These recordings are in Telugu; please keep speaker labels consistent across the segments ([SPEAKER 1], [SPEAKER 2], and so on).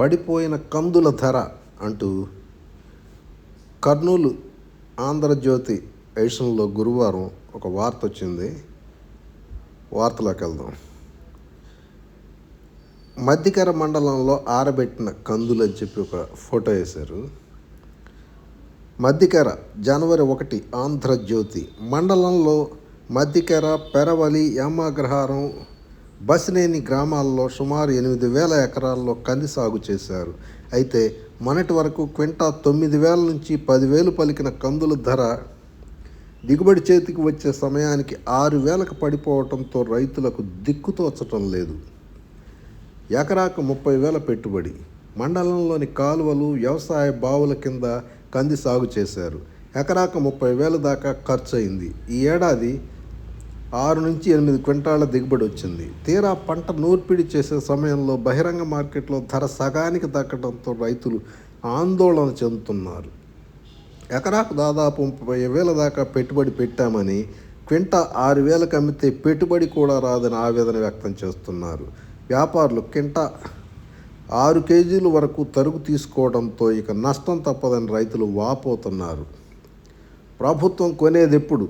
[SPEAKER 1] పడిపోయిన కందుల ధర అంటూ కర్నూలు ఆంధ్రజ్యోతి ఎడిషన్లో గురువారం ఒక వార్త వచ్చింది. వార్తలోకి వెళ్దాం. మధ్యకర మండలంలో ఆరబెట్టిన కందులు అని చెప్పి ఒక ఫోటో వేశారు. మధ్యకర జనవరి ఒకటి ఆంధ్రజ్యోతి మండలంలో మధ్యకర పెరవలి యామాగ్రహారం బసినేని గ్రామాల్లో సుమారు ఎనిమిది వేల ఎకరాల్లో కంది సాగు చేశారు. అయితే మొన్నటి వరకు క్వింటా తొమ్మిది వేల నుంచి పదివేలు పలికిన కందుల ధర దిగుబడి చేతికి వచ్చే సమయానికి ఆరు వేలకు పడిపోవడంతో రైతులకు దిక్కుతోచటం లేదు. ఎకరాకు ముప్పై వేల పెట్టుబడి. మండలంలోని కాలువలు వ్యవసాయ బావుల కింద కంది సాగు చేశారు. ఎకరాకు ముప్పై వేల దాకా ఖర్చు అయింది ఈ ఏడాది ఆరు నుంచి ఎనిమిది క్వింటాల దిగుబడి వచ్చింది. తీరా పంట నూర్పిడి చేసే సమయంలో బహిరంగ మార్కెట్లో ధర సగానికి దక్కడంతో రైతులు ఆందోళన చెందుతున్నారు. ఎకరాకు దాదాపు ముప్పై వేల దాకా పెట్టుబడి పెట్టామని క్వింటా ఆరు వేలకు అమ్మితే పెట్టుబడి కూడా రాదని ఆవేదన వ్యక్తం చేస్తున్నారు. వ్యాపారులు క్వింటా ఆరు కేజీల వరకు తరుగు తీసుకోవడంతో ఇక నష్టం తప్పదని రైతులు వాపోతున్నారు. ప్రభుత్వం కొనేది ఎప్పుడు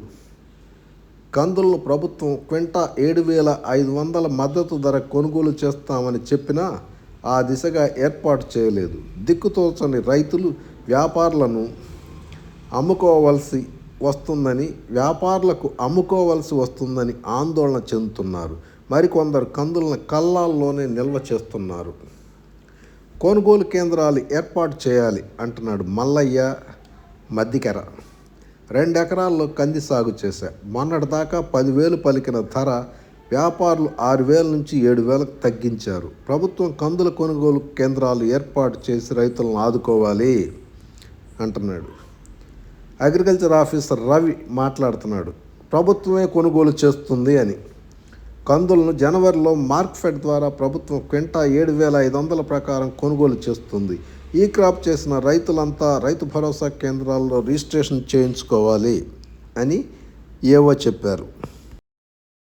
[SPEAKER 1] కందులను ప్రభుత్వం క్వింటా ఏడు వేల ఐదు వందల మద్దతు ధర కొనుగోలు చేస్తామని చెప్పినా ఆ దిశగా ఏర్పాటు చేయలేదు. దిక్కుతోచని రైతులు వ్యాపారులను అమ్ముకోవలసి వస్తుందని వ్యాపారులకు అమ్ముకోవలసి వస్తుందని ఆందోళన చెందుతున్నారు. మరికొందరు కందులను కల్లాల్లోనే నిల్వ చేస్తున్నారు. కొనుగోలు కేంద్రాలు ఏర్పాటు చేయాలి అంటున్నాడు మల్లయ్య మద్దికెర. రెండు ఎకరాల్లో కంది సాగు చేశా. మొన్నటిదాకా పదివేలు పలికిన ధర వ్యాపారులు ఆరు వేల నుంచి ఏడు వేలకు తగ్గించారు. ప్రభుత్వం కందుల కొనుగోలు కేంద్రాలు ఏర్పాటు చేసి రైతులను ఆదుకోవాలి అంటున్నాడు. అగ్రికల్చర్ ఆఫీసర్ రవి మాట్లాడుతున్నాడు. ప్రభుత్వమే కొనుగోలు చేస్తుంది అని. కందులను జనవరిలో మార్క్ఫెడ్ ద్వారా ప్రభుత్వం క్వింటా ఏడు వేల ఐదు వందల ప్రకారం కొనుగోలు చేస్తుంది. ఈ క్రాప్ చేసిన రైతులంతా రైతు భరోసా కేంద్రాల్లో రిజిస్ట్రేషన్ చేయించుకోవాలి అని ఏవో చెప్పారు.